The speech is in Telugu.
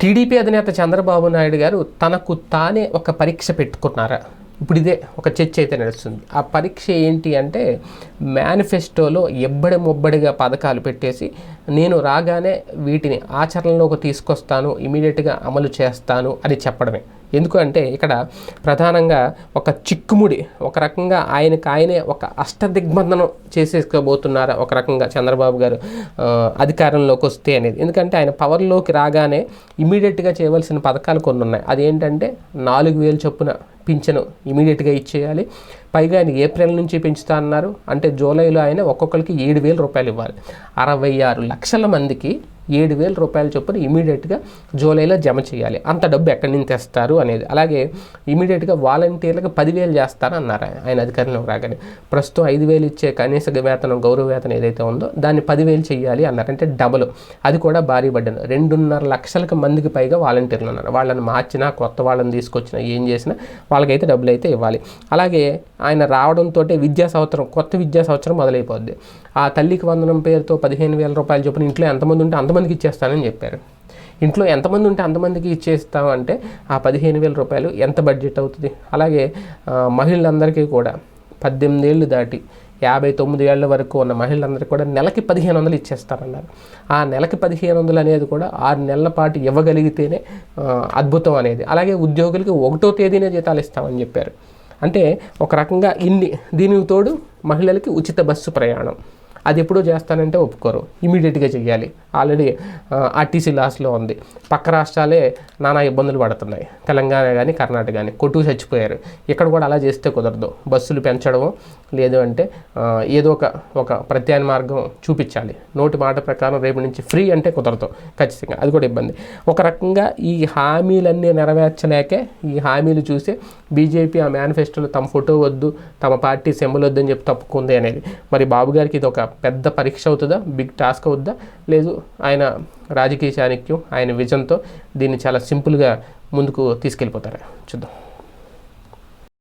టీడీపీ అధినేత చంద్రబాబు నాయుడు గారు తనకు తానే ఒక పరీక్ష పెట్టుకున్నారా? ఇప్పుడు ఇదే ఒక చర్చ అయితే నడుస్తుంది. ఆ పరీక్ష ఏంటి అంటే మేనిఫెస్టోలో ఎబ్బడి మొబ్బడిగా పథకాలు పెట్టేసి నేను రాగానే వీటిని ఆచరణలోకి తీసుకొస్తాను ఇమీడియట్గా అమలు చేస్తాను అని చెప్పడమే. ఎందుకంటే ఇక్కడ ప్రధానంగా ఒక చిక్కుముడి ఒక రకంగా ఆయనకు ఆయనే ఒక అష్టదిగ్బంధనం చేసేసుకోబోతున్నారా ఒక రకంగా చంద్రబాబు గారు అధికారంలోకి వస్తే అనేది. ఎందుకంటే ఆయన పవర్లోకి రాగానే ఇమీడియట్గా చేయవలసిన పథకాలు కొన్ని ఉన్నాయి. అదేంటంటే నాలుగు వేలు చొప్పున పింఛను ఇమీడియట్గా ఇచ్చేయాలి. పైగా ఆయన ఏప్రిల్ నుంచి పెంచుతా అన్నారు. అంటే జూలైలో ఆయన ఒక్కొక్కరికి ఏడు వేల రూపాయలు ఇవ్వాలి. అరవై ఆరు లక్షల మందికి ఏడు వేల రూపాయల చొప్పున ఇమీడియట్గా జూలైలో జమ చేయాలి. అంత డబ్బు ఎక్కడి నుంచి తెస్తారు అనేది. అలాగే ఇమీడియట్గా వాలంటీర్లకు పదివేలు చేస్తాను అన్నారు ఆయన. అధికారులు రాగానే ప్రస్తుతం ఐదు వేలు ఇచ్చే కనీస వేతనం గౌరవ వేతనం ఏదైతే ఉందో దాన్ని పదివేలు చేయాలి అన్నారు. అంటే డబుల్. అది కూడా భారీ పడ్డాను రెండున్నర లక్షలకు మందికి పైగా వాలంటీర్లు ఉన్నారు. వాళ్ళని మార్చినా కొత్త వాళ్ళని తీసుకొచ్చినా ఏం చేసినా వాళ్ళకైతే డబ్బులు అయితే ఇవ్వాలి. అలాగే ఆయన రావడంతో విద్యా సంవత్సరం కొత్త విద్యా సంవత్సరం మొదలైపోద్ది. ఆ తల్లికి వందనం పేరుతో పదిహేను వేల రూపాయలు చొప్పున ఇంట్లో ఎంతమంది ఉంటే అంతమందికి ఇచ్చేస్తానని చెప్పారు. ఇంట్లో ఎంతమంది ఉంటే అంతమందికి ఇచ్చేస్తామంటే ఆ పదిహేను వేల రూపాయలు ఎంత బడ్జెట్ అవుతుంది? అలాగే మహిళలందరికీ కూడా పద్దెనిమిది ఏళ్ళు దాటి యాభై తొమ్మిది ఏళ్ళ వరకు ఉన్న మహిళలందరికీ కూడా నెలకి పదిహేను వందలు ఇచ్చేస్తారన్నారు. ఆ నెలకి పదిహేను వందలు అనేది కూడా ఆరు నెలల పాటు ఇవ్వగలిగితేనే అద్భుతం అనేది. అలాగే ఉద్యోగులకి ఒకటో తేదీనే జీతాలు ఇస్తామని చెప్పారు. అంటే ఒక రకంగా ఇన్ని దీనికి తోడు మహిళలకి ఉచిత బస్సు ప్రయాణం. అది ఎప్పుడో చేస్తానంటే ఒప్పుకోరు. ఇమీడియట్గా చేయాలి ఆల్రెడీ ఆర్టీసీ లాస్లో ఉంది. పక్క రాష్ట్రాలే నానా ఇబ్బందులు పడుతున్నాయి. తెలంగాణ కానీ కర్ణాటక కానీ కొట్టుకు చచ్చిపోయారు. ఇక్కడ కూడా అలా చేస్తే కుదరదు. బస్సులు పెంచడము లేదు అంటే ఏదో ఒక ఒక ప్రత్యామ్నాయ మార్గం చూపించాలి. నోటి మాట ప్రకారం రేపు నుంచి ఫ్రీ అంటే కుదరదు. ఖచ్చితంగా. అది కూడా ఇబ్బంది. ఒక రకంగా ఈ హామీలన్నీ నెరవేర్చలేకే ఈ హామీలు చూసి బీజేపీ ఆ మేనిఫెస్టోలో తమ ఫోటో వద్దు తమ పార్టీ సింబల్ వద్దు అని చెప్పి తప్పుకుంది అనేది. మరి బాబు గారికి ఇది ఒక పెద్ద పరీక్ష అవుతుందా? బిగ్ టాస్క్ అవుద్దా? లేదు ఆయన రాజకీయ చాణక్యం ఆయన విజన్తో దీన్ని చాలా సింపుల్గా ముందుకు తీసుకెళ్ళిపోతారా. చూద్దాం.